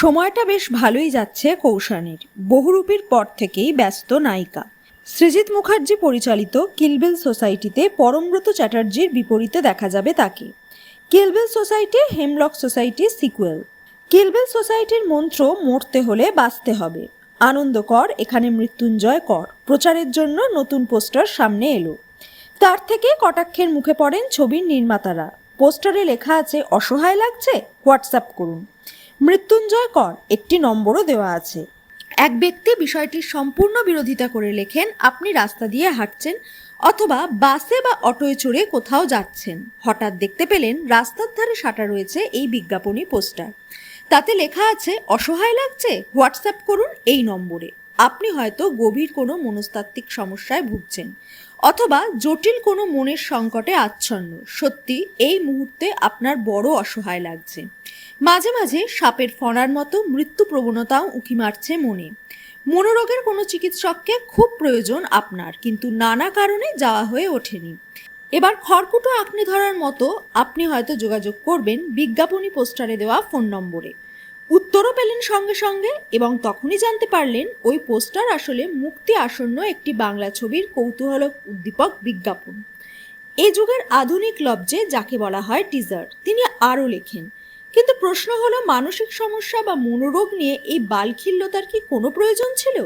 সময়টা বেশ ভালোই যাচ্ছে কৌশানীর। বহুরূপীর পর থেকেই ব্যস্ত নায়িকা। সৃজিত মুখার্জি পরিচালিত কিলবিল সোসাইটিতে পরমব্রত চ্যাটার্জির বিপরীতে দেখা যাবে তাকে। Kill Bill society, Hemlock society sequel. Kill Bill সোসাইটির মন্ত্র, মরতে হলে বাঁচতে হবে। আনন্দ কর, এখানে মৃত্যুঞ্জয় কর। প্রচারের জন্য নতুন পোস্টার সামনে এলো। তার থেকে কটাক্ষের মুখে পড়েন ছবির নির্মাতারা। পোস্টারে লেখা আছে, অসহায় লাগছে? হোয়াটসঅ্যাপ করুন। মৃত্যুঞ্জয় কর, একটি নম্বরও দেওয়া আছে। এক ব্যক্তি বিষয়টির সম্পূর্ণ বিরোধিতা করে লেখেন, আপনি রাস্তা দিয়ে হাঁটছেন অথবা বাসে বা অটোয় চড়ে কোথাও যাচ্ছেন। হঠাৎ দেখতে পেলেন রাস্তার ধারে সাঁটা রয়েছে এই বিজ্ঞাপনী পোস্টার। তাতে লেখা আছে, অসহায় লাগছে? হোয়াটসঅ্যাপ করুন এই নম্বরে। আপনি হয়তো গভীর কোনো মনস্তাত্ত্বিক সমস্যায় ভুগছেন, অথবা জটিল কোনো মনের সংকটে আচ্ছন্ন। সত্যি, এই মুহূর্তে আপনার বড় অসহায় লাগছে। মাঝে মাঝে সাপের ফণার মতো মৃত্যু প্রবণতাও উঁকি মারছে মনে। মনোরোগের কোনো চিকিৎসককে খুব প্রয়োজন আপনার, কিন্তু নানা কারণে যাওয়া হয়ে ওঠেনি। এবার খড়কুটো আঁকড়ে ধরার মতো আপনি হয়তো যোগাযোগ করবেন বিজ্ঞাপনী পোস্টারে দেওয়া ফোন নম্বরে। উত্তরও পেলেন সঙ্গে সঙ্গে এবং তখনই জানতে পারলেন ওই পোস্টার আসলে মুক্তি আসন্ন একটি বাংলা ছবির কৌতূহলক উদ্দীপক বিজ্ঞাপন। এ যুগের আধুনিক লব্জে যাকে বলা হয় টিজার তিনি আরও লেখেন, কিন্তু প্রশ্ন হলো, মানসিক সমস্যা বা মনোরোগ নিয়ে এই বালখিল্যতার কি কোনো প্রয়োজন ছিল?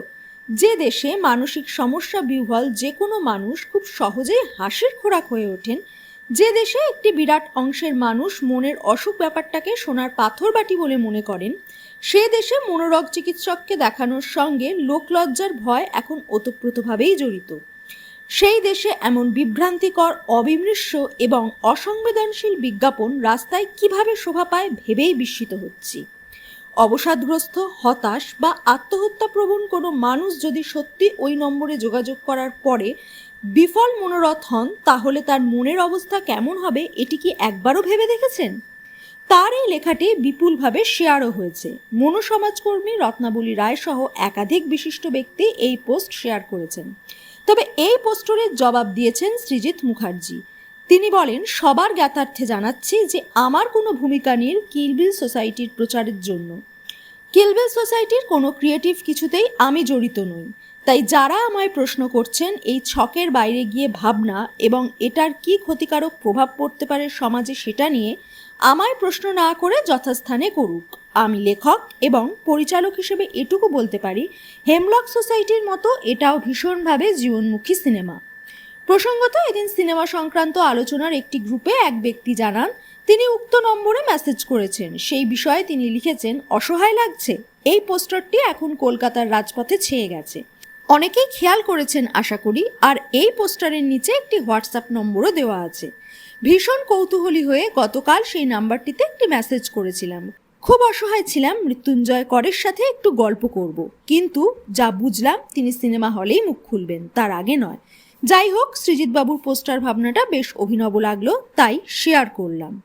যে দেশে মানসিক সমস্যা বিহ্বল যে কোনো মানুষ খুব সহজেই হাসির খোরাক হয়ে ওঠেন যে দেশে একটি বিরাট অংশের মানুষ মনের অসুখ ব্যাপারটাকে সোনার পাথর বাটি বলে মনে করেন, সে দেশে মনোরোগ চিকিৎসককে দেখানোর সঙ্গে লোকলজ্জার ভয় এখন ওতপ্রোতভাবেই জড়িত। সেই দেশে এমন বিভ্রান্তিকর, অবিমৃশ্য এবং অসংবেদনশীল বিজ্ঞাপন রাস্তায় কীভাবে শোভা পায় ভেবেই বিস্মিত হচ্ছি। অবসাদগ্রস্ত, হতাশ বা আত্মহত্যা প্রবণ কোনো মানুষ যদি সত্যি ওই নম্বরে যোগাযোগ করার পরে বিফল মনোরথ হন, তাহলে তার মনের অবস্থা কেমন হবে এটি কি একবারও ভেবে দেখেছেন? তার এই লেখাটি বিপুলভাবে শেয়ারও হয়েছে। মনোসমাজকর্মী রত্নাবলী রায় সহ একাধিক বিশিষ্ট ব্যক্তি এই পোস্ট শেয়ার করেছেন। তবে এই পোস্টরের জবাব দিয়েছেন সৃজিত মুখার্জি। তিনি বলেন, সবার জ্ঞাতার্থে জানাচ্ছি যে আমার কোনো ভূমিকা নেই কিলবিল সোসাইটির প্রচারের জন্য। কিলবিল সোসাইটির কোনো ক্রিয়েটিভ কিছুতেই আমি জড়িত নই। তাই যারা আমায় প্রশ্ন করছেন এই ছকের বাইরে গিয়ে ভাবনা এবং এটার কি ক্ষতিকারক প্রভাব পড়তে পারে সমাজে সেটা নিয়ে আমায় প্রশ্ন না করে যথাস্থানে করুক। আমি লেখক এবং পরিচালক হিসেবে এটুকু বলতে পারি, হেমলক সোসাইটির মতো এটাও ভীষণভাবে জীবনমুখী সিনেমা। প্রসঙ্গত এদিন সিনেমা সংক্রান্ত আলোচনার একটি গ্রুপে এক ব্যক্তি জানান, তিনি উক্ত নম্বরে মেসেজ করেছেন। সেই বিষয়ে তিনি লিখেছেন, অসহায় লাগছে। এই পোস্টারটি এখন কলকাতার রাজপথে ছেয়ে গেছে। অনেকেই খেয়াল করেছেন, আশা করি, আর এই পোস্টারের নিচে একটি হোয়াটসঅ্যাপ নম্বরও দেওয়া আছে। ভীষণ কৌতূহলী হয়ে গতকাল সেই নাম্বারটিতে একটি মেসেজ করেছিলাম। খুব অসহায় ছিলাম, মৃত্যুঞ্জয় করের সাথে একটু গল্প করব। কিন্তু যা বুঝলাম, তিনি সিনেমা হলেই মুখ খুলবেন, তার আগে নয়। যাই হোক সৃজিত বাবুর পোস্টার ভাবনাটা বেশ অভিনব লাগল, তাই শেয়ার করলাম।